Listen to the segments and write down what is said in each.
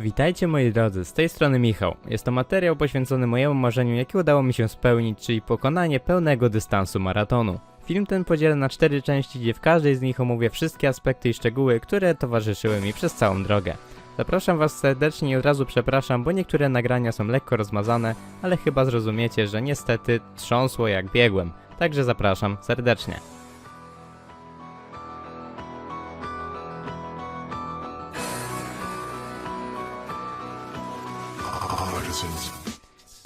Witajcie moi drodzy, z tej strony Michał. Jest to materiał poświęcony mojemu marzeniu, jakie udało mi się spełnić, czyli pokonanie pełnego dystansu maratonu. Film ten podzielę na cztery części, gdzie w każdej z nich omówię wszystkie aspekty i szczegóły, które towarzyszyły mi przez całą drogę. Zapraszam Was serdecznie i od razu przepraszam, bo niektóre nagrania są lekko rozmazane, ale chyba zrozumiecie, że niestety trząsło jak biegłem. Także zapraszam serdecznie.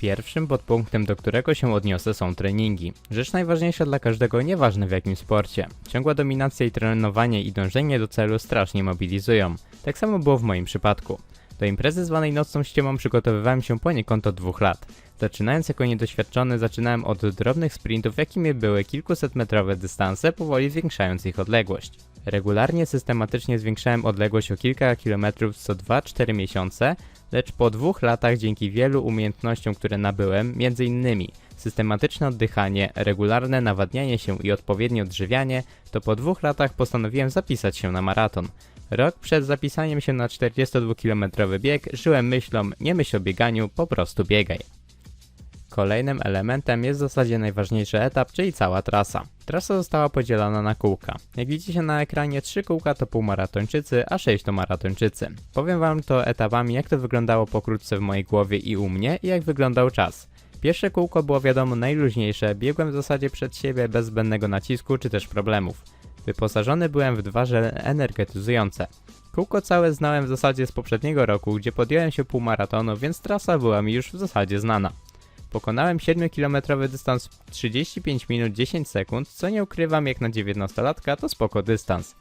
Pierwszym podpunktem, do którego się odniosę są treningi. Rzecz najważniejsza dla każdego, nieważne w jakim sporcie. Ciągła dominacja i trenowanie i dążenie do celu strasznie mobilizują. Tak samo było w moim przypadku. Do imprezy zwanej Nocną Ściemą przygotowywałem się poniekąd od dwóch lat. Zaczynając jako niedoświadczony, zaczynałem od drobnych sprintów, jakimi były kilkusetmetrowe dystanse, powoli zwiększając ich odległość. Regularnie, systematycznie zwiększałem odległość o kilka kilometrów co 2-4 miesiące, lecz po dwóch latach dzięki wielu umiejętnościom, które nabyłem, m.in. systematyczne oddychanie, regularne nawadnianie się i odpowiednie odżywianie, to po dwóch latach postanowiłem zapisać się na maraton. Rok przed zapisaniem się na 42-kilometrowy bieg żyłem myślą, nie myśl o bieganiu, po prostu biegaj. Kolejnym elementem jest w zasadzie najważniejszy etap, czyli cała trasa. Trasa została podzielona na kółka. Jak widzicie na ekranie, 3 kółka to półmaratończycy, a 6 to maratończycy. Powiem wam to etapami, jak to wyglądało pokrótce w mojej głowie i u mnie i jak wyglądał czas. Pierwsze kółko było wiadomo najluźniejsze, biegłem w zasadzie przed siebie bez zbędnego nacisku czy też problemów. Wyposażony byłem w dwa żele energetyzujące. Kółko całe znałem w zasadzie z poprzedniego roku, gdzie podjąłem się półmaratonu, więc trasa była mi już w zasadzie znana. Pokonałem 7-kilometrowy dystans w 35 minut 10 sekund, co nie ukrywam jak na 19-latka to spoko dystans.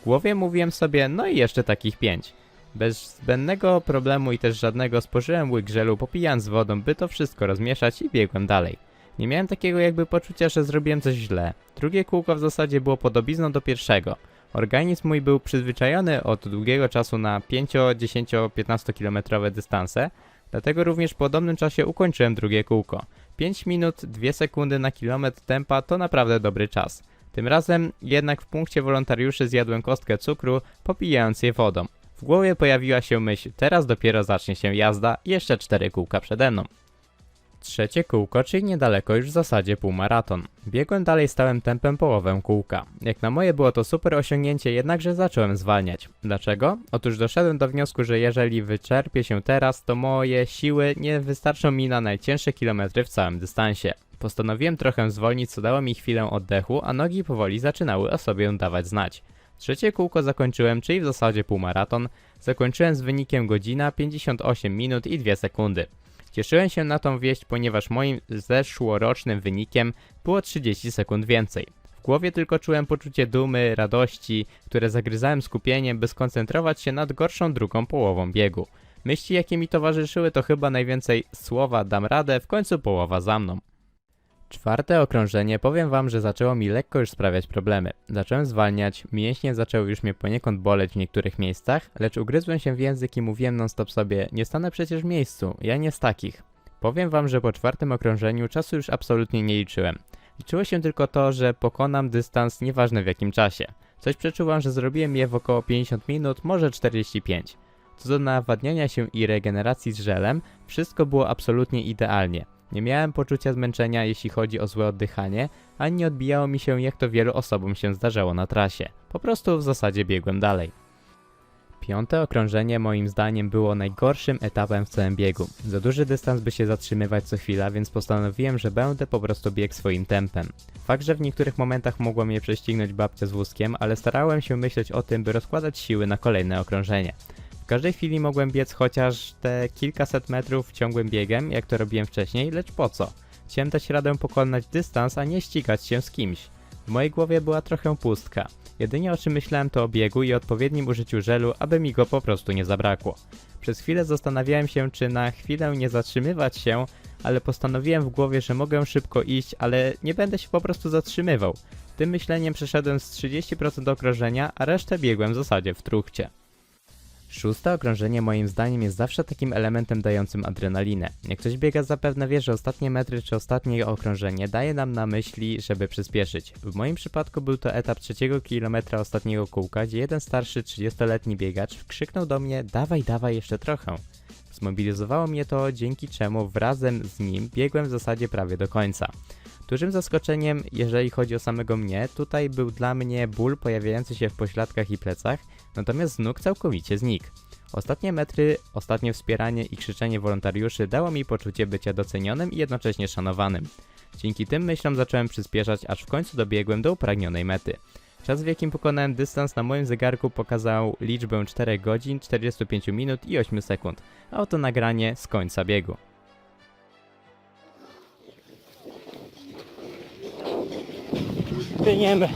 W głowie mówiłem sobie, no i jeszcze takich 5. Bez zbędnego problemu i też żadnego spożyłem łyk żelu popijając wodą, by to wszystko rozmieszać i biegłem dalej. Nie miałem takiego jakby poczucia, że zrobiłem coś źle. Drugie kółko w zasadzie było podobizną do pierwszego. Organizm mój był przyzwyczajony od długiego czasu na 5, 10, 15 kilometrowe dystanse, Dlatego również w podobnym czasie ukończyłem drugie kółko. 5 minut 2 sekundy na kilometr tempa to naprawdę dobry czas. Tym razem jednak w punkcie wolontariuszy zjadłem kostkę cukru, popijając je wodą. W głowie pojawiła się myśl, teraz dopiero zacznie się jazda, jeszcze 4 kółka przede mną. Trzecie kółko, czyli niedaleko już w zasadzie półmaraton. Biegłem dalej stałym tempem połowę kółka. Jak na moje było to super osiągnięcie, jednakże zacząłem zwalniać. Dlaczego? Otóż doszedłem do wniosku, że jeżeli wyczerpię się teraz, to moje siły nie wystarczą mi na najcięższe kilometry w całym dystansie. Postanowiłem trochę zwolnić, co dało mi chwilę oddechu, a nogi powoli zaczynały o sobie dawać znać. Trzecie kółko zakończyłem, czyli w zasadzie półmaraton. Zakończyłem z wynikiem godzina 58 minut i 2 sekundy. Cieszyłem się na tą wieść, ponieważ moim zeszłorocznym wynikiem było 30 sekund więcej. W głowie tylko czułem poczucie dumy, radości, które zagryzałem skupieniem, by skoncentrować się nad gorszą drugą połową biegu. Myśli, jakie mi towarzyszyły, to chyba najwięcej słowa dam radę, w końcu połowa za mną. Czwarte okrążenie powiem wam, że zaczęło mi lekko już sprawiać problemy. Zacząłem zwalniać, mięśnie zaczęły już mnie poniekąd boleć w niektórych miejscach, lecz ugryzłem się w język i mówiłem non stop sobie, nie stanę przecież w miejscu, ja nie z takich. Powiem wam, że po czwartym okrążeniu czasu już absolutnie nie liczyłem. Liczyło się tylko to, że pokonam dystans nieważne w jakim czasie. Coś przeczuwam, że zrobiłem je w około 50 minut, może 45. Co do nawadniania się i regeneracji z żelem, wszystko było absolutnie idealnie. Nie miałem poczucia zmęczenia, jeśli chodzi o złe oddychanie, ani nie odbijało mi się, jak to wielu osobom się zdarzało na trasie. Po prostu w zasadzie biegłem dalej. Piąte okrążenie moim zdaniem było najgorszym etapem w całym biegu. Za duży dystans by się zatrzymywać co chwila, więc postanowiłem, że będę po prostu biegł swoim tempem. Fakt, że w niektórych momentach mogła mnie prześcignąć babcia z wózkiem, ale starałem się myśleć o tym, by rozkładać siły na kolejne okrążenie. W każdej chwili mogłem biec chociaż te kilkaset metrów ciągłym biegiem, jak to robiłem wcześniej, lecz po co? Chciałem dać radę pokonać dystans, a nie ścigać się z kimś. W mojej głowie była trochę pustka. Jedynie o czym myślałem to o biegu i odpowiednim użyciu żelu, aby mi go po prostu nie zabrakło. Przez chwilę zastanawiałem się, czy na chwilę nie zatrzymywać się, ale postanowiłem w głowie, że mogę szybko iść, ale nie będę się po prostu zatrzymywał. Tym myśleniem przeszedłem z 30% okrążenia, a resztę biegłem w zasadzie w truchcie. Szóste okrążenie moim zdaniem jest zawsze takim elementem dającym adrenalinę. Jak ktoś biega zapewne wie, że ostatnie metry czy ostatnie okrążenie daje nam na myśli, żeby przyspieszyć. W moim przypadku był to etap trzeciego kilometra ostatniego kółka, gdzie jeden starszy 30-letni biegacz krzyknął do mnie dawaj, dawaj jeszcze trochę. Zmobilizowało mnie to, dzięki czemu wrazem z nim biegłem w zasadzie prawie do końca. Dużym zaskoczeniem, jeżeli chodzi o samego mnie, tutaj był dla mnie ból pojawiający się w pośladkach i plecach, natomiast z nóg całkowicie znikł. Ostatnie metry, ostatnie wspieranie i krzyczenie wolontariuszy dało mi poczucie bycia docenionym i jednocześnie szanowanym. Dzięki tym myślom zacząłem przyspieszać, aż w końcu dobiegłem do upragnionej mety. Czas w jakim pokonałem dystans na moim zegarku pokazał liczbę 4 godzin, 45 minut i 8 sekund, a oto nagranie z końca biegu. Biegniemy.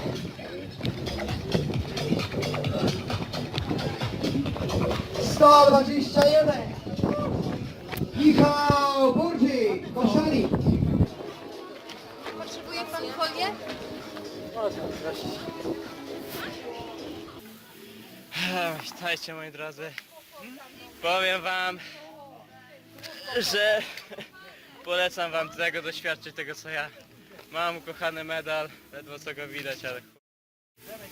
Sto dwadzieścia jeden. Michał Burzik, Koszali. Potrzebuje pan folię? Witajcie moi drodzy. Powiem wam, że polecam wam tego doświadczyć, tego co ja mam, ukochany medal, ledwo co go widać, ale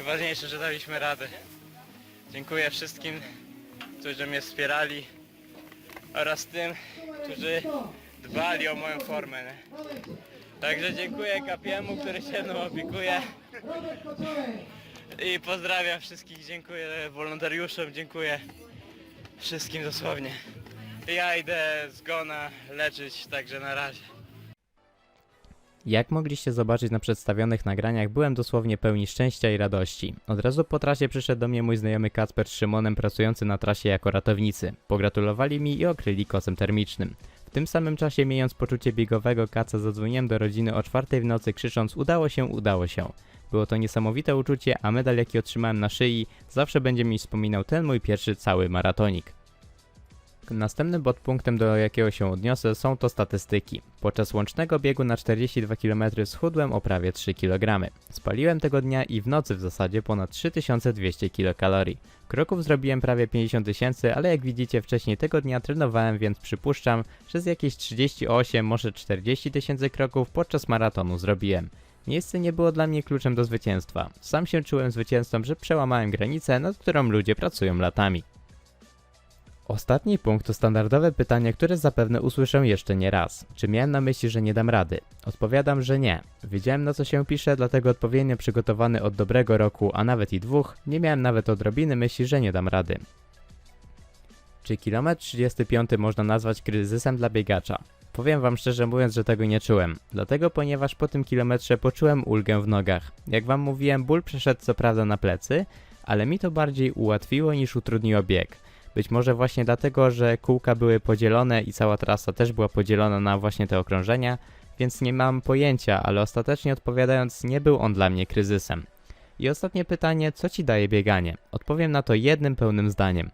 ważniejsze, że daliśmy radę. Dziękuję wszystkim, którzy mnie wspierali oraz tym, którzy dbali o moją formę. Także dziękuję Kapiemu, który się mną opiekuje. I pozdrawiam wszystkich, dziękuję wolontariuszom, dziękuję wszystkim dosłownie. Ja idę zgona leczyć, także na razie. Jak mogliście zobaczyć na przedstawionych nagraniach, byłem dosłownie pełni szczęścia i radości. Od razu po trasie przyszedł do mnie mój znajomy Kacper z Szymonem pracujący na trasie jako ratownicy. Pogratulowali mi i okryli kosem termicznym. W tym samym czasie miejąc poczucie biegowego kaca zadzwoniłem do rodziny o czwartej w nocy krzycząc udało się, udało się. Było to niesamowite uczucie, a medal jaki otrzymałem na szyi zawsze będzie mi wspominał ten mój pierwszy cały maratonik. Następnym podpunktem, do jakiego się odniosę, są to statystyki. Podczas łącznego biegu na 42 km schudłem o prawie 3 kg. Spaliłem tego dnia i w nocy w zasadzie ponad 3200 kilokalorii. Kroków zrobiłem prawie 50 tysięcy, ale jak widzicie wcześniej tego dnia trenowałem, więc przypuszczam, że z jakieś 38, może 40 tysięcy kroków podczas maratonu zrobiłem. Miejsce nie było dla mnie kluczem do zwycięstwa. Sam się czułem zwycięzcą, że przełamałem granicę, nad którą ludzie pracują latami. Ostatni punkt to standardowe pytanie, które zapewne usłyszę jeszcze nie raz. Czy miałem na myśli, że nie dam rady? Odpowiadam, że nie. Wiedziałem na co się pisze, dlatego odpowiednio przygotowany od dobrego roku, a nawet i dwóch, nie miałem nawet odrobiny myśli, że nie dam rady. Czy kilometr 35 można nazwać kryzysem dla biegacza? Powiem wam szczerze mówiąc, że tego nie czułem. Dlatego, ponieważ po tym kilometrze poczułem ulgę w nogach. Jak wam mówiłem, ból przeszedł co prawda na plecy, ale mi to bardziej ułatwiło niż utrudniło bieg. Być może właśnie dlatego, że kółka były podzielone i cała trasa też była podzielona na właśnie te okrążenia, więc nie mam pojęcia, ale ostatecznie odpowiadając, nie był on dla mnie kryzysem. I ostatnie pytanie, co ci daje bieganie? Odpowiem na to jednym pełnym zdaniem.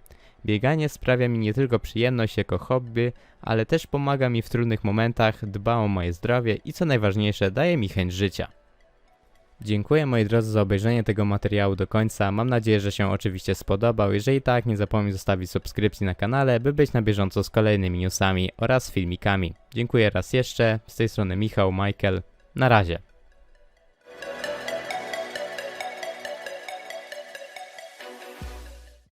Bieganie sprawia mi nie tylko przyjemność jako hobby, ale też pomaga mi w trudnych momentach, dba o moje zdrowie i co najważniejsze, daje mi chęć życia. Dziękuję moi drodzy za obejrzenie tego materiału do końca. Mam nadzieję, że się oczywiście spodobał. Jeżeli tak, nie zapomnij zostawić subskrypcji na kanale, by być na bieżąco z kolejnymi newsami oraz filmikami. Dziękuję raz jeszcze. Z tej strony Michał, Michael. Na razie.